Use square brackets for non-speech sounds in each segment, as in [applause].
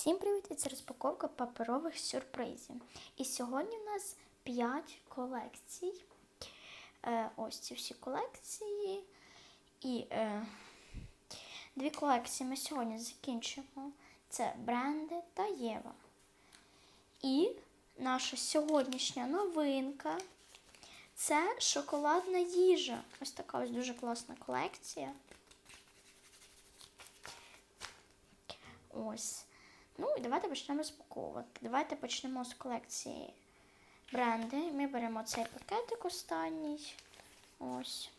Всім привіт! Це розпаковка паперових сюрпризів. І сьогодні у нас 5 колекцій. Е, ось ці всі колекції. І е, дві колекції ми сьогодні закінчимо. Це Бренди та Єва. І наша сьогоднішня новинка це шоколадна їжа. Ось така ось дуже класна колекція. Ось. Ну і давайте почнемо розпаковувати. Давайте почнемо з колекції бренди. Ми беремо цей пакетик останній. Ось.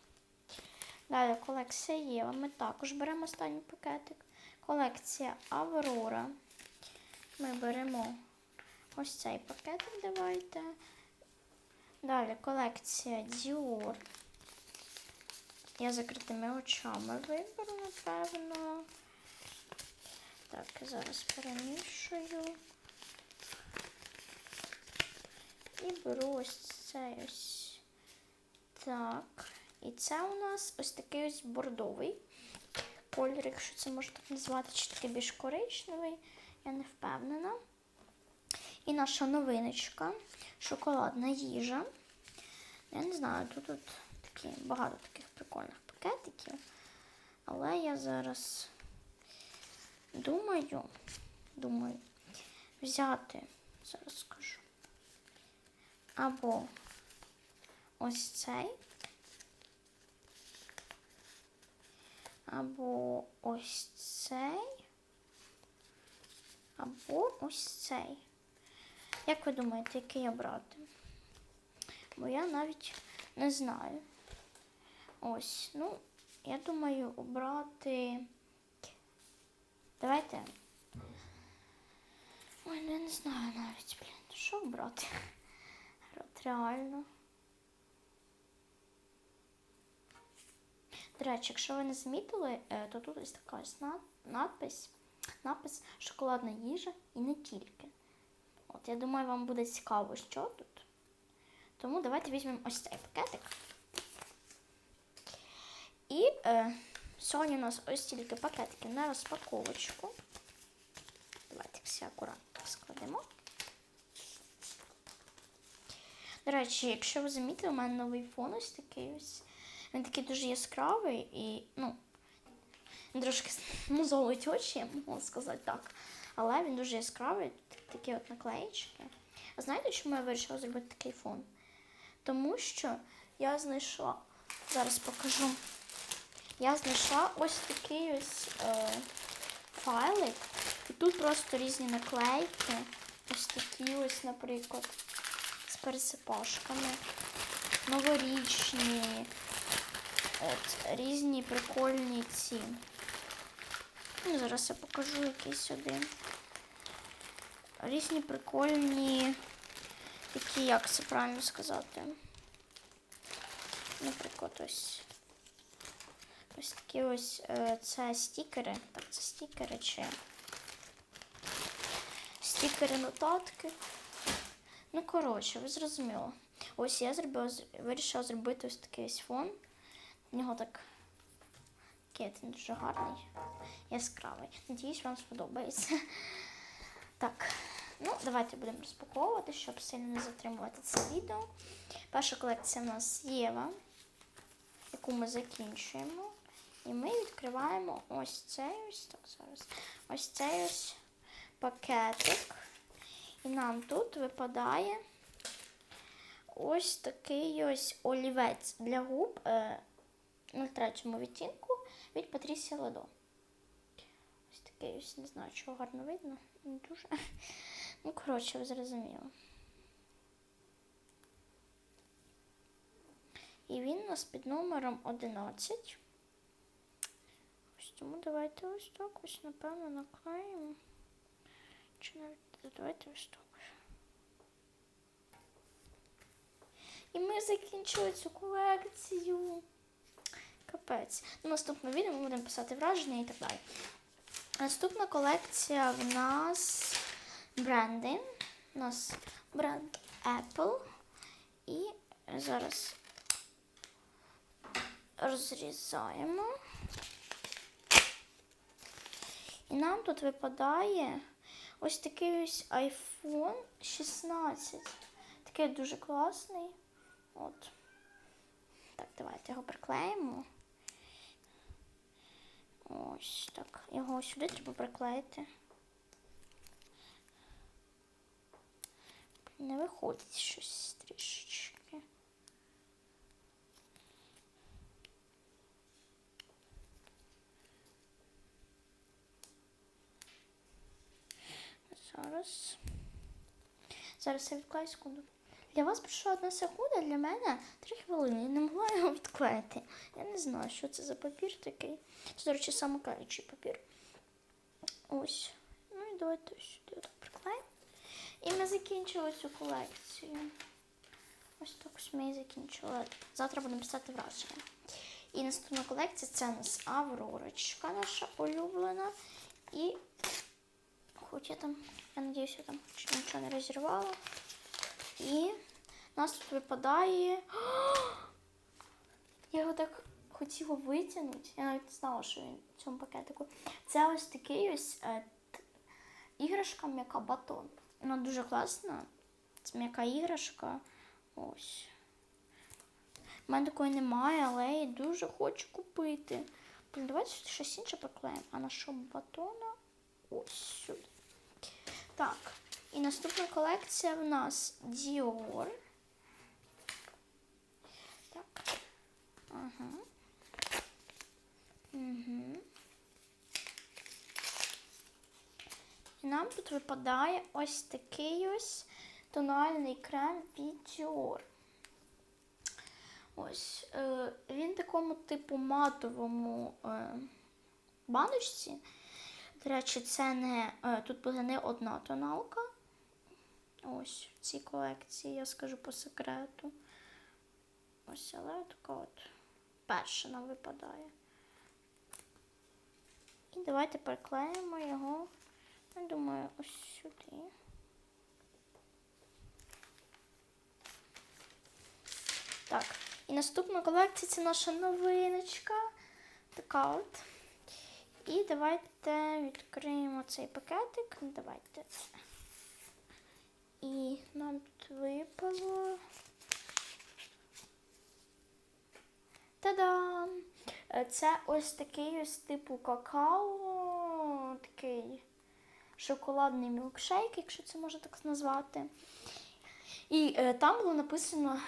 Далі колекція Єва. Ми також беремо останній пакетик. Колекція Аврора. Ми беремо ось цей пакетик. Давайте. Далі колекція Dior. Я закритими очами виберу, напевно. Так, зараз перемішую. І беру ось цей ось. Так. І це у нас ось такий ось бордовий кольор, якщо це можна так назвати, чи такий більш коричневий, я не впевнена. І наша новиночка шоколадна їжа. Я не знаю, тут, тут такі, багато таких прикольних пакетиків. Але я зараз думаю, думаю, взяти, зараз скажу, або ось цей, або ось цей, або ось цей. Як ви думаєте, який обрати? Бо я навіть не знаю. Ось, ну, я думаю, обрати. Давайте. Ой, ну я не знаю навіть, блін, що обрати? От реально. До речі, якщо ви не замітили, е, то тут ось така ось на- надпис, напис шоколадна їжа і не тільки. От, я думаю, вам буде цікаво, що тут. Тому давайте візьмемо ось цей пакетик. І е, сьогодні у нас ось тільки пакетики на розпаковочку. Давайте все акуратно складемо. До речі, якщо ви замітили, у мене новий фон ось такий ось. Він такий дуже яскравий і, ну, трошки [laughs] музолить очі, я можу сказати так. Але він дуже яскравий, такі от наклеїчки. А знаєте, чому я вирішила зробити такий фон? Тому що я знайшла, зараз покажу. Я знайшла ось такий ось е, файлик. І тут просто різні наклейки. Ось такі ось, наприклад, з пересипашками. Новорічні. От, різні прикольні ці. Ну, зараз я покажу якийсь один. Різні прикольні, такі, як це правильно сказати. Наприклад, ось. Ось такі ось е, це стікери. Так, це стікери чи стікери нотатки. Ну, коротше, ви зрозуміли. Ось я зробила, вирішила зробити ось такий ось фон. У нього так такий він дуже гарний, яскравий. Надіюсь, вам сподобається. Так, ну давайте будемо розпаковувати, щоб сильно не затримувати це відео. Перша колекція в нас Єва, яку ми закінчуємо. І ми відкриваємо ось цей ось так зараз. Ось цей ось пакетик. І нам тут випадає ось такий ось олівець для губ е, на третьому відтінку від Патрісія Ладо. Ось такий ось, не знаю, чого гарно видно. Не дуже. Ну, коротше, ви зрозуміли. І він у нас під номером 11. Тому давайте ось так ось, напевно, наклеїмо. Чи навіть давайте ось так. І ми закінчили цю колекцію. Капець. Ну, наступне відео ми будемо писати враження і так далі. Наступна колекція в нас бренди. У нас бренд Apple. І зараз розрізаємо. І нам тут випадає ось такий ось iPhone 16. Такий дуже класний. От. Так, давайте його приклеїмо. Ось так. Його сюди треба приклеїти. Не виходить щось трішечки. Зараз. Зараз я відклею секунду. Для вас пройшла одна секунда, для мене три хвилини. Я не могла його відклеїти. Я не знаю, що це за папір такий. Це, до речі, самокаючий папір. Ось. Ну і давайте сюди приклеїмо. І ми закінчили цю колекцію. Ось так ось ми і закінчили. Завтра будемо писати враження. І наступна колекція це у нас Авророчка, наша улюблена. І хоч я там, я надіюсь, я там нічого не розірвала. І нас тут випадає. [gasps] Я його так хотіла витягнути. Я навіть знала, що він в цьому пакетику. Це ось такий ось е, т- іграшка м'яка батон. Вона дуже класна. Це м'яка іграшка. Ось. У мене такої немає, але я її дуже хочу купити. Блін, давайте щось інше приклеїмо. А на що батона? Ось сюди. Так. І наступна колекція в нас Dior. Так. Ага. Угу. І нам тут випадає ось такий ось тональний крем від Dior. Ось. Е, він такому типу матовому е, баночці. До речі, це не е, тут буде не одна тоналка. Ось в цій колекції, я скажу по секрету. Ось, але така от перша нам випадає. І давайте приклеїмо його, я думаю, ось сюди. Так, і наступна колекція це наша новиночка. Така от. І давайте відкриємо цей пакетик. Давайте. І нам тут випало. Та-дам! Е, Це ось такий ось типу какао, такий шоколадний мілкшейк, якщо це можна так назвати. І е, там було написано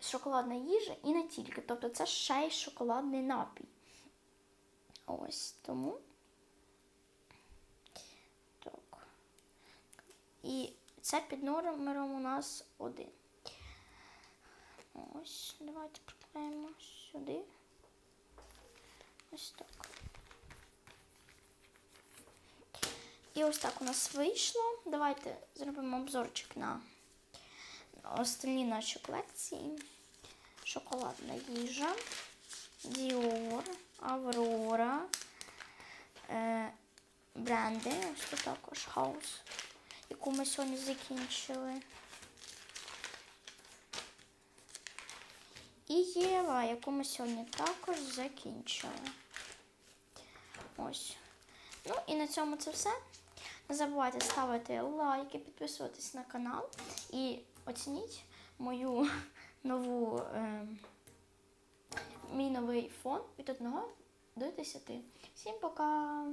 шоколадна їжа і не тільки. Тобто це ще й шоколадний напій. Ось тому. Так. І це під номером у нас один. Ось, давайте приклеїмо сюди. Ось так. І ось так у нас вийшло. Давайте зробимо обзорчик на остальні наші колекції. Шоколадна їжа, Dior, Аврора, бренди, ось тут також хаус, яку ми сьогодні закінчили. І Єва, яку ми сьогодні також закінчили. Ось. Ну і на цьому це все. Не забувайте ставити лайки, підписуватись на канал і оцініть мою [laughs] нову, е, мій новий фон від 1 до 10. Всім пока!